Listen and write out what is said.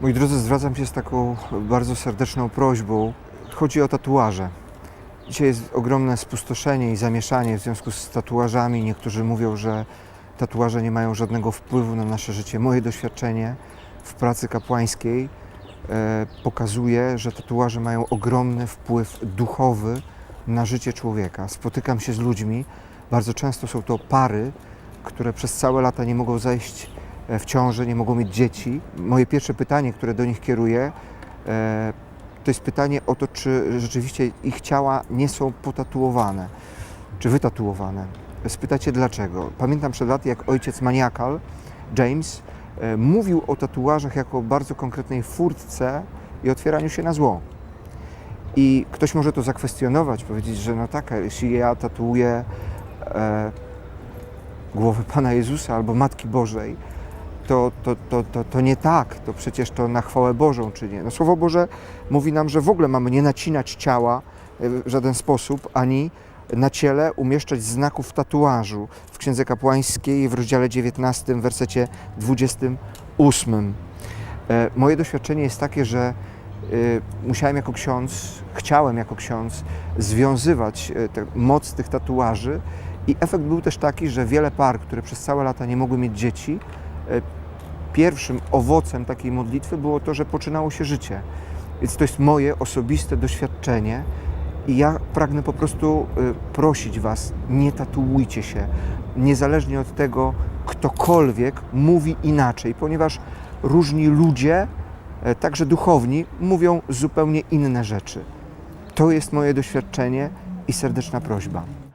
Moi drodzy, zwracam się z taką bardzo serdeczną prośbą. Chodzi o tatuaże. Dzisiaj jest ogromne spustoszenie i zamieszanie w związku z tatuażami. Niektórzy mówią, że tatuaże nie mają żadnego wpływu na nasze życie. Moje doświadczenie w pracy kapłańskiej e, pokazuje, że tatuaże mają ogromny wpływ duchowy na życie człowieka. Spotykam się z ludźmi, bardzo często są to pary, które przez całe lata nie mogą zajść e, w ciąży, nie mogą mieć dzieci. Moje pierwsze pytanie, które do nich kieruję, e, to jest pytanie o to, czy rzeczywiście ich ciała nie są potatuowane, czy wytatuowane. Spytacie dlaczego. Pamiętam przed laty, jak ojciec maniakal, James, e, mówił o tatuażach jako o bardzo konkretnej furtce i otwieraniu się na zło. I ktoś może to zakwestionować, powiedzieć, że no tak, jeśli ja tatuuję e, głowę Pana Jezusa albo Matki Bożej, to, to, to, to, to nie tak, to przecież to na chwałę Bożą czynię. No, Słowo Boże mówi nam, że w ogóle mamy nie nacinać ciała e, w żaden sposób, ani na ciele umieszczać znaków tatuażu w Księdze Kapłańskiej w rozdziale 19, w wersecie 28. E, Moje doświadczenie jest takie, że y, musiałem jako ksiądz, chciałem jako ksiądz związywać e, tę moc tych tatuaży i efekt był też taki, że wiele par, które przez całe lata nie mogły mieć dzieci, e, pierwszym owocem takiej modlitwy było to, że poczynało się życie. Więc to jest moje osobiste doświadczenie i ja pragnę po prostu y, prosić Was, nie tatuujcie się, niezależnie od tego, ktokolwiek mówi inaczej, ponieważ różni ludzie, e, także duchowni, mówią zupełnie inne rzeczy. To jest moje doświadczenie i serdeczna prośba.